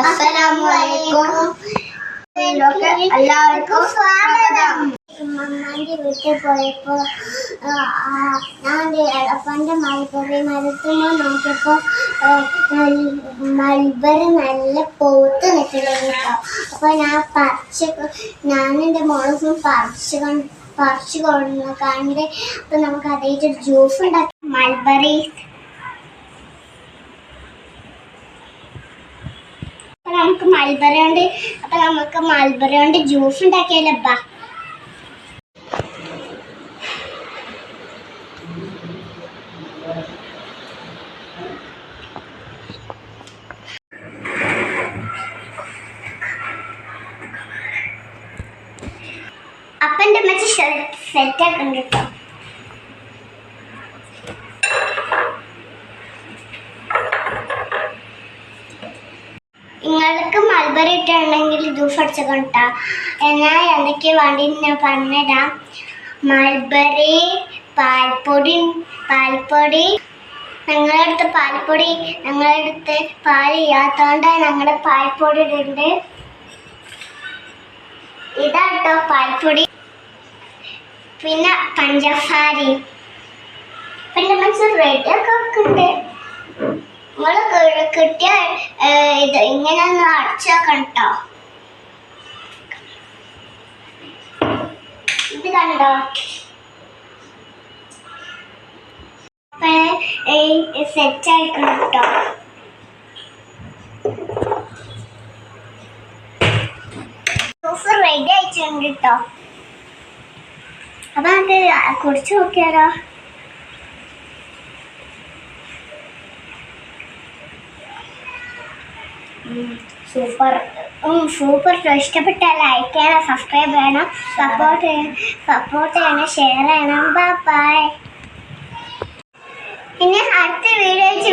അസ്സലാമലൈക്കും എല്ലാവർക്കും സ്വാഗതം. ഉമ്മമ്മാന്റെ വീട്ടിൽ പോയപ്പോ ആ, ആ, ഞാൻ മൽബറി മരത്തുമ്പോ നോക്കിയപ്പോ ആ, നൽ- മൽബറി നല്ല പോത്ത് നിൽക്കണേന്ന് കേട്ടോ. അപ്പൊ ഞാൻ പറിച്ച് ഞാനെന്റെ മോളും പറിച്ച് പറിച്ച് കൊണ്ടു കണ്ട് അപ്പൊ നമുക്ക് അതായിട്ട് ജ്യൂസ് ഉണ്ടാക്കി. മൽബറി നമുക്ക് മൽബറി കൊണ്ട് അപ്പൊ നമുക്ക് മൽബറി കൊണ്ട് ജ്യൂസ് ഉണ്ടാക്കിയാലോ ബാ. അപ്പന്റെ മറ്റേ സെറ്റ് സെറ്റാക്കുന്നുണ്ട് കേട്ടോ നിങ്ങൾക്ക് മൽബറി ഇട്ടുണ്ടെങ്കിൽ ജ്യൂസ് അടിച്ചോട്ടാ എന്നാൽ എന്തൊക്കെയാ വേണ്ടി ഞാൻ പറഞ്ഞുതരാം. മൽബറി പാൽപ്പൊടി പാൽപ്പൊടി. ഞങ്ങളുടെ അടുത്ത് പാൽപ്പൊടി ഞങ്ങളുടെ അടുത്ത് പാൽ ഇല്ലാത്തതുകൊണ്ട് ഞങ്ങളുടെ പാൽപ്പൊടി ഇടുന്നുണ്ട് ഇതാട്ടോ പാൽപ്പൊടി. പിന്നെ പഞ്ചസാരയും. പിന്നെ മനസ്സിൽ റെഡ് ഒക്കെ വെക്കുന്നുണ്ട്. നിങ്ങൾ കിട്ടിയാൽ ഇത് ഇങ്ങനെ ഒന്ന് അടച്ചേക്കണം കേട്ടോ ഇത് കണ്ടോ? സെറ്റ് ആയിക്കണം കേട്ടോ റെഡി ആയിട്ടുണ്ട് കേട്ടോ അപ്പൊ നമുക്ക് കുറച്ച് നോക്കിയാലോ? സൂപ്പർ. സൂപ്പർ. ഇഷ്ടപ്പെട്ട ലൈക്ക് ചെയ്യണം സബ്സ്ക്രൈബ് ചെയ്യണം സപ്പോർട്ട് ചെയ്യണം സപ്പോർട്ട് ചെയ്യണം ഷെയർ ചെയ്യണം. ബൈ പിന്നെ അടുത്ത വീഡിയോ വെച്ച്